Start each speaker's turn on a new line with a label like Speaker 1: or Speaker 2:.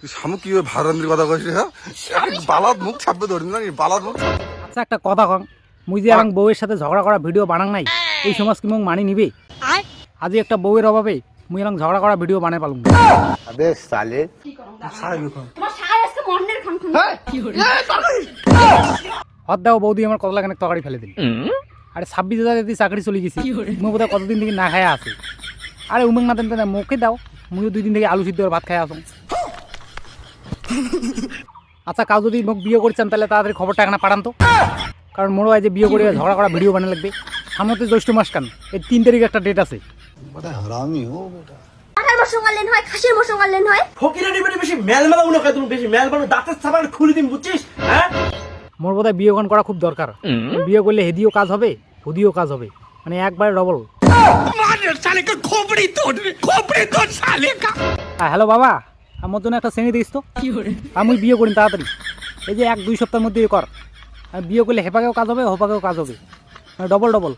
Speaker 1: তুই কথা
Speaker 2: আচ্ছা, যে সাথে ঝগড়া বানাং নাই এই মানি নিবে? আজি অভাবে ঝগড়া ফেলে দিল। আরে ছাব্বিশ হাজার যদি চাকরি চলে গেছি বোধহয় কতদিন থেকে না খাই আছে। আরে উমেং না দেন মোকে দাও। মুইও দুই দিন থেকে আলু সিদ্ধ ভাত খাই আসুন আচ্ছা কাউ যদি মোক বিয়ে করছেন তাহলে তাড়াতাড়ি খবরটা এখানে পাঠান তো। কারণ মোড়ো আজ বিয়ে করে ঝগড়া করা ভিডিও বানাতে লাগবে। সামনে তো জ্যৈষ্ঠ মাস কান এই তিন তারিখ একটা ডেট আছে।
Speaker 3: হয় হয়।
Speaker 4: হ্যাঁ?
Speaker 2: মোর বোধহয় বিয়ে গান করা খুব দরকার। বিয়ে করলে হেদিও কাজ হবে হুদিও কাজ হবে। মানে একবারে ডবল হ্যালো বাবা। আমার জন্য একটা শ্রেণি দিস তো। আমি বিয়ে করি তাড়াতাড়ি। এই যে এক দুই সপ্তাহের মধ্যে কর। আমি বিয়ে করলে হেপাকেও কাজ হবে হোপাকেও কাজ হবে। Double double